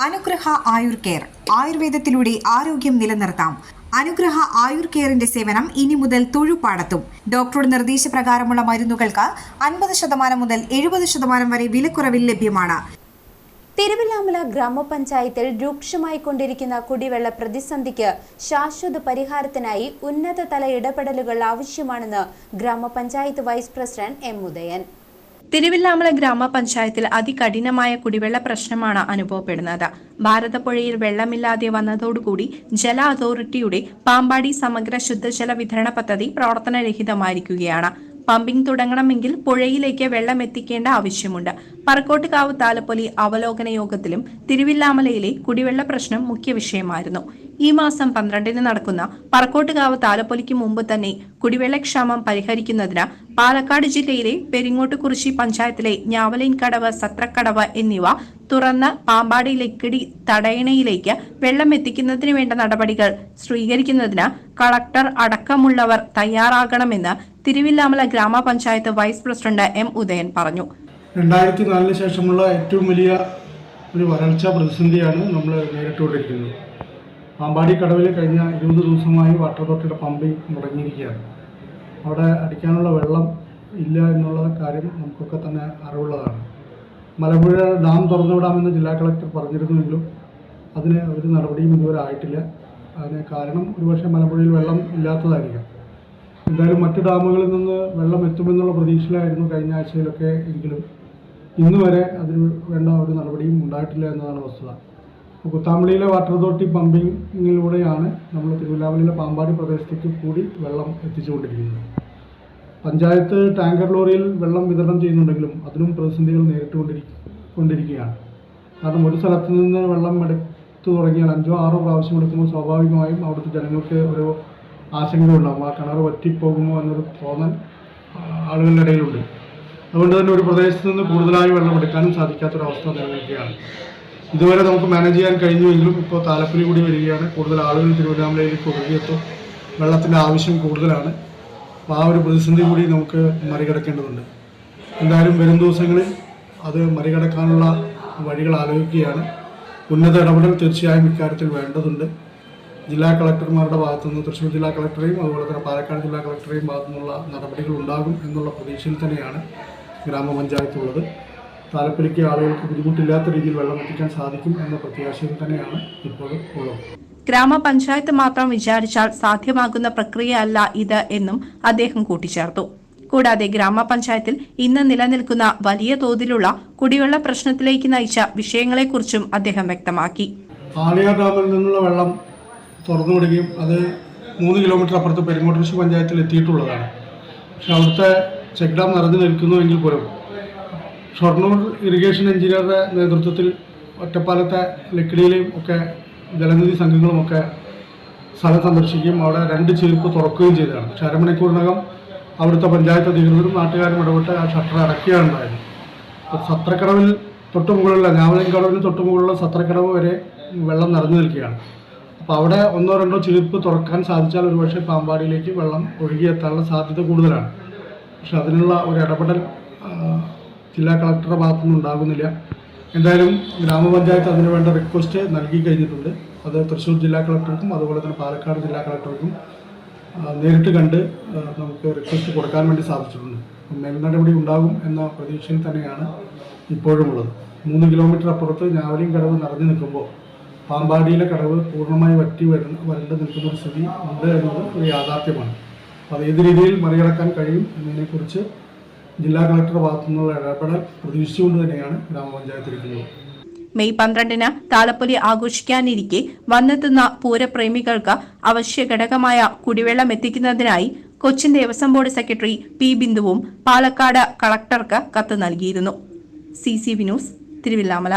അനുഗ്രഹ ആയുർ കെയർ. ആയുർവേദത്തിലൂടെ ആരോഗ്യം നിലനിർത്താം. അനുഗ്രഹ ആയുർ കെയറിന്റെ സേവനം ഇനി മുതൽ തൊഴുപാടത്തും. ഡോക്ടറുടെ നിർദ്ദേശപ്രകാരമുള്ള മരുന്നുകൾക്ക് അൻപത് ശതമാനം മുതൽ എഴുപത് ശതമാനം വരെ വിലക്കുറവിൽ ലഭ്യമാണ്. തിരുവില്ലാമല ഗ്രാമപഞ്ചായത്തിൽ രൂക്ഷമായി കൊണ്ടിരിക്കുന്ന കുടിവെള്ള പ്രതിസന്ധിക്ക് ശാശ്വത പരിഹാരത്തിനായി ഉന്നതതല ഇടപെടലുകൾ ആവശ്യമാണെന്ന് ഗ്രാമപഞ്ചായത്ത് vice president M Udayan. Thiruvilwamala ഗ്രാമപഞ്ചായത്തിൽ അതികഠിനമായ കുടിവെള്ള പ്രശ്നമാണ് അനുഭവപ്പെടുന്നത്. ഭാരതപ്പുഴയിൽ വെള്ളമില്ലാതെ വന്നതോടുകൂടി ജല അതോറിറ്റിയുടെ പാമ്പാടി സമഗ്ര ശുദ്ധജല വിതരണ പദ്ധതി പ്രവർത്തനരഹിതമായിരിക്കുകയാണ്. പമ്പിംഗ് തുടങ്ങണമെങ്കിൽ പുഴയിലേക്ക് വെള്ളം എത്തിക്കേണ്ട ആവശ്യമുണ്ട്. പറക്കോട്ടുകാവ് താലപ്പൊലി അവലോകന യോഗത്തിലും തിരുവില്ലാമലയിലെ കുടിവെള്ള പ്രശ്നം മുഖ്യ വിഷയമായിരുന്നു ഈ മാസം പന്ത്രണ്ടിന് നടക്കുന്ന പറക്കോട്ടുകാവ് താലപ്പൊലിക്ക് മുമ്പ് തന്നെ കുടിവെള്ളക്ഷാമം പരിഹരിക്കുന്നതിന് പാലക്കാട് ജില്ലയിലെ പെരിങ്ങോട്ടുകുറിശി പഞ്ചായത്തിലെ ഞാവലൈൻകടവ് സത്രക്കടവ് എന്നിവ തുറന്ന് പാമ്പാടി ലക്കിടി തടയണയിലേക്ക് വെള്ളം എത്തിക്കുന്നതിന് വേണ്ട നടപടികൾ സ്വീകരിക്കുന്നതിന് കളക്ടർ അടക്കമുള്ളവർ തയ്യാറാകണമെന്ന് തിരുവില്ലാമല ഗ്രാമപഞ്ചായത്ത് വൈസ് പ്രസിഡന്റ് എം ഉദയൻ പറഞ്ഞു. രണ്ടായിരത്തി നാലിന് ശേഷമുള്ള ഏറ്റവും വലിയ ഒരു വരൾച്ച പ്രതിസന്ധിയാണ് നമ്മൾ നേരിട്ടുകൊണ്ടിരിക്കുന്നത്. പാമ്പാടി കടവിൽ കഴിഞ്ഞ ഇരുപത് ദിവസമായി വാട്ടർ അതോറിറ്റിയുടെ പമ്പിംഗ് മുടങ്ങിയിരിക്കുകയാണ്. അവിടെ അടിക്കാനുള്ള വെള്ളം ഇല്ല എന്നുള്ള കാര്യം നമുക്കൊക്കെ തന്നെ അറിവുള്ളതാണ്. മലമ്പുഴ ഡാം തുറന്നുവിടാമെന്ന് ജില്ലാ കളക്ടർ പറഞ്ഞിരുന്നുവെങ്കിലും അതിന് ഒരു നടപടിയും ഇതുവരെ ആയിട്ടില്ല. അതിന് കാരണം ഒരുപക്ഷെ മലമ്പുഴയിൽ വെള്ളം ഇല്ലാത്തതായിരിക്കാം. എന്തായാലും മറ്റ് ഡാമുകളിൽ നിന്ന് വെള്ളം എത്തുമെന്നുള്ള പ്രതീക്ഷയിലായിരുന്നു കഴിഞ്ഞ ആഴ്ചയിലൊക്കെ എങ്കിലും ഇന്നുവരെ അതിന് വേണ്ട ഒരു നടപടിയും ഉണ്ടായിട്ടില്ല എന്നതാണ് വസ്തുത. അപ്പോൾ കുത്താമ്പള്ളിയിലെ വാട്ടർ അതോറിറ്റി പമ്പിങ്ങിലൂടെയാണ് നമ്മൾ തിരുവല്ലാമലയിലെ പാമ്പാടി പ്രദേശത്തേക്ക് കൂടി വെള്ളം എത്തിച്ചുകൊണ്ടിരിക്കുന്നത്. പഞ്ചായത്ത് ടാങ്കർ ലോറിയിൽ വെള്ളം വിതരണം ചെയ്യുന്നുണ്ടെങ്കിലും അതിനും പ്രതിസന്ധികൾ നേരിട്ടുകൊണ്ടിരി കൊണ്ടിരിക്കുകയാണ് കാരണം ഒരു സ്ഥലത്ത് നിന്ന് വെള്ളം എടുത്തു തുടങ്ങിയാൽ അഞ്ചോ ആറോ പ്രാവശ്യം എടുക്കുമ്പോൾ സ്വാഭാവികമായും അവിടുത്തെ ജനങ്ങൾക്ക് ഒരു ആശങ്കയുണ്ടാകും. ആ കിണർ വറ്റിപ്പോകുമോ എന്നൊരു തോന്നൽ ആളുകളുടെ ഇടയിലുണ്ട്. അതുകൊണ്ട് തന്നെ ഒരു പ്രദേശത്ത് നിന്ന് കൂടുതലായി വെള്ളം എടുക്കാനും സാധിക്കാത്തൊരവസ്ഥ നിലനിൽക്കുകയാണ്. ഇതുവരെ നമുക്ക് മാനേജ് ചെയ്യാൻ കഴിഞ്ഞുവെങ്കിലും ഇപ്പോൾ താലപ്പൊലി കൂടി വരികയാണ്. കൂടുതൽ ആളുകൾ തിരുവനന്തപുരത്തിലേക്ക് ഒഴുകിയെത്തും വെള്ളത്തിന്റെ ആവശ്യം കൂടുതലാണ്. അപ്പോൾ ആ ഒരു പ്രതിസന്ധി കൂടി നമുക്ക് മറികടക്കേണ്ടതുണ്ട്. എന്തായാലും വരും ദിവസങ്ങളിൽ അത് മറികടക്കാനുള്ള വഴികൾ ആലോചിക്കുകയാണ്. ഉന്നത ഇടപെടൽ തീർച്ചയായും ഇക്കാര്യത്തിൽ വേണ്ടതുണ്ട്. ജില്ലാ കളക്ടർമാരുടെ ഭാഗത്തുനിന്ന് തൃശ്ശൂർ ജില്ലാ കളക്ടറെയും അതുപോലെ തന്നെ പാലക്കാട് ജില്ലാ കളക്ടറെയും ഭാഗത്തു നിന്നുള്ള നടപടികൾ ഉണ്ടാകും എന്നുള്ള പ്രതീക്ഷയിൽ തന്നെയാണ് ഗ്രാമപഞ്ചായത്ത് ഉള്ളത് താലപ്പൊലിക്ക് ആളുകൾക്ക് ബുദ്ധിമുട്ടില്ലാത്ത രീതിയിൽ വെള്ളം എത്തിക്കാൻ സാധിക്കും എന്ന പ്രത്യാശയിൽ തന്നെയാണ് ഇപ്പോഴും ഉള്ളത്. ഗ്രാമപഞ്ചായത്ത് മാത്രം വിചാരിച്ചാൽ സാധ്യമാകുന്ന പ്രക്രിയ അല്ല ഇത് എന്നും അദ്ദേഹം കൂട്ടിച്ചേർത്തു. കൂടാതെ ഗ്രാമപഞ്ചായത്തിൽ ഇന്ന് നിലനിൽക്കുന്ന വലിയ തോതിലുള്ള കുടിവെള്ള പ്രശ്നത്തിലേക്ക് നയിച്ച വിഷയങ്ങളെക്കുറിച്ചും അദ്ദേഹം വ്യക്തമാക്കി. ആളിയാർ ഡാമിൽ നിന്നുള്ള വെള്ളം തുറന്നുവിടുകയും അത് മൂന്ന് കിലോമീറ്റർ അപ്പുറത്ത് പെരുങ്ങോട്ടുകൃഷി പഞ്ചായത്തിൽ എത്തിയിട്ടുള്ളതാണ്. പക്ഷെ അവിടുത്തെ ചെക്ക് ഡാം നിറഞ്ഞു നിൽക്കുന്നുവെങ്കിൽ പോലും ഷൊർണൂർ ഇറിഗേഷൻ എഞ്ചിനീയറുടെ നേതൃത്വത്തിൽ ഒറ്റപ്പാലത്തെ ലക്കിടിയിലെയും ഒക്കെ ജലനിധി സംഘങ്ങളുമൊക്കെ സ്ഥലം സന്ദർശിക്കുകയും അവിടെ രണ്ട് ചെരുപ്പ് തുറക്കുകയും ചെയ്തതാണ്. പക്ഷേ അരമണിക്കൂറിനകം അവിടുത്തെ പഞ്ചായത്ത് അധികൃതരും നാട്ടുകാരും ഇടപെട്ട് ആ ഷട്ടർ അടയ്ക്കുകയാണ് ഉണ്ടായത് സത്രക്കടവിൽ തൊട്ട് മുകളിലുള്ള ഞാവലൻ കടവിന് തൊട്ട് മുകളിലുള്ള സത്രക്കടവ് വരെ വെള്ളം നിറഞ്ഞു നിൽക്കുകയാണ്. അപ്പോൾ അവിടെ ഒന്നോ രണ്ടോ ചെരുപ്പ് തുറക്കാൻ സാധിച്ചാൽ ഒരുപക്ഷെ പാമ്പാടിയിലേക്ക് വെള്ളം ഒഴുകിയെത്താനുള്ള സാധ്യത കൂടുതലാണ്. പക്ഷെ അതിനുള്ള ഒരു ഇടപെടൽ ജില്ലാ കളക്ടറുടെ ഭാഗത്തുനിന്ന് ഉണ്ടാകുന്നില്ല. എന്തായാലും ഗ്രാമപഞ്ചായത്ത് അതിന് വേണ്ട റിക്വസ്റ്റ് നൽകി കഴിഞ്ഞിട്ടുണ്ട്. അത് തൃശ്ശൂർ ജില്ലാ കളക്ടർക്കും അതുപോലെ തന്നെ പാലക്കാട് ജില്ലാ കളക്ടർക്കും നേരിട്ട് കണ്ട് നമുക്ക് റിക്വസ്റ്റ് കൊടുക്കാൻ വേണ്ടി സാധിച്ചിട്ടുണ്ട്. അപ്പം മേൽനടപടി ഉണ്ടാകും എന്ന പ്രതീക്ഷയിൽ തന്നെയാണ് ഇപ്പോഴുമുള്ളത്. മൂന്ന് കിലോമീറ്റർ അപ്പുറത്ത് ഞാവലിയും കടവ് നിറഞ്ഞു നിൽക്കുമ്പോൾ പാമ്പാടിയിലെ കടവ് പൂർണമായി വറ്റി വരുന്ന വരണ്ട് നിൽക്കുന്ന ഒരു സ്ഥിതി ഉണ്ട് എന്നത് ഒരു യാഥാർത്ഥ്യമാണ്. അപ്പോൾ അത് ഏത് രീതിയിൽ മറികടക്കാൻ കഴിയും എന്നതിനെക്കുറിച്ച് ജില്ലാ കളക്ടറുടെ ഭാഗത്തു നിന്നുള്ള ഇടപെടൽ പ്രതീക്ഷിച്ചുകൊണ്ട് തന്നെയാണ് ഗ്രാമപഞ്ചായത്ത് ഇരിക്കുന്നത്. മെയ് പന്ത്രണ്ടിന് താലപ്പൊലി ആഘോഷിക്കാനിരിക്കെ വന്നെത്തുന്ന പൂരപ്രേമികൾക്ക് അവശ്യ ഘടകമായ കുടിവെള്ളം എത്തിക്കുന്നതിനായി Cochin Devaswom board secretary P ബിന്ദുവും Palakkad കളക്ടർക്ക് കത്ത് നൽകിയിരുന്നു. C C Vinoos Thiruvilwamala.